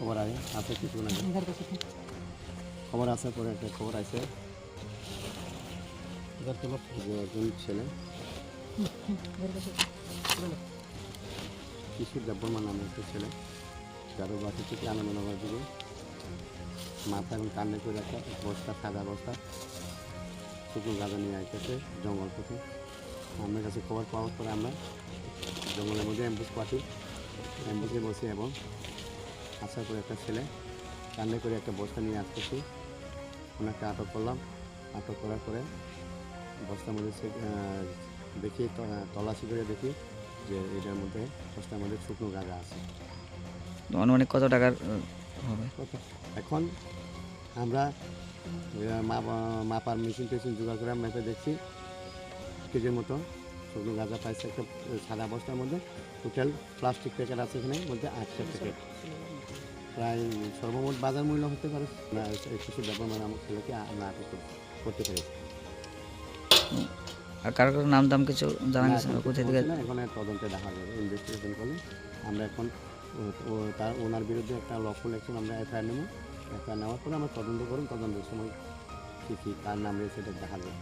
খবর আগে আছে কিছু না খবর আছে পরে একটা খবর আছে। যে একজন ছেলে। কিশোর দেববর্মা নামে একটা ছেলে যার বাসা থেকে আনন্দনগর দিকে। মাথা এবং কান্নে করে একটা বস্তা সাদা বস্তা। শুকনো গাঁদা নিয়ে আসতেছে জঙ্গল থেকে আমার কাছে খবর পাওয়ার পরে আমরা জঙ্গলের মধ্যে অ্যাম্বুস পাঠি। অ্যাম্বুসে বসে এবং আসার পরে একটা ছেলে কান্নে করে একটা বস্তা নিয়ে আসতেছি। ওনাকে আটক করলাম। আটক করার পরে বস্তার মধ্যে দেখি ত- তল্লাশি করে দেখি যে এটার মধ্যে বস্তার মধ্যে শুকনো গাঁজা আছে। অনুমানিক কত টাকার হবে? এখন আমরা মাপ মাপার মেশিন টেশিন জোগাড় করে মেপে দেখছি। কেজির মতো শুকনো গাঁজা পাইছে একটা সাদা বস্তার মধ্যে। টোটাল প্লাস্টিক প্যাকেট আছে এখানে মধ্যে আটটা প্যাকেট প্রায় সর্বমোট বাজার মূল্য হতে পারে। না কিছু ব্যাপার মানে আমার ছেলেকে আমরা আটক করতে পেরেছি। আর কারও কারও নাম দাম কিছু জানা গেছে কোথায় থেকে? এখন তদন্তে দেখা যাবে। ইনভেস্টিগেশন করলে আমরা এখন তার ওনার বিরুদ্ধে একটা লফুল অ্যাকশন আমরা এফআইআর নেব। এফআইআর নেওয়ার পরে আমরা তদন্ত করুন তদন্তের সময় কী কী কার নাম রয়েছে সেটা দেখা যাবে।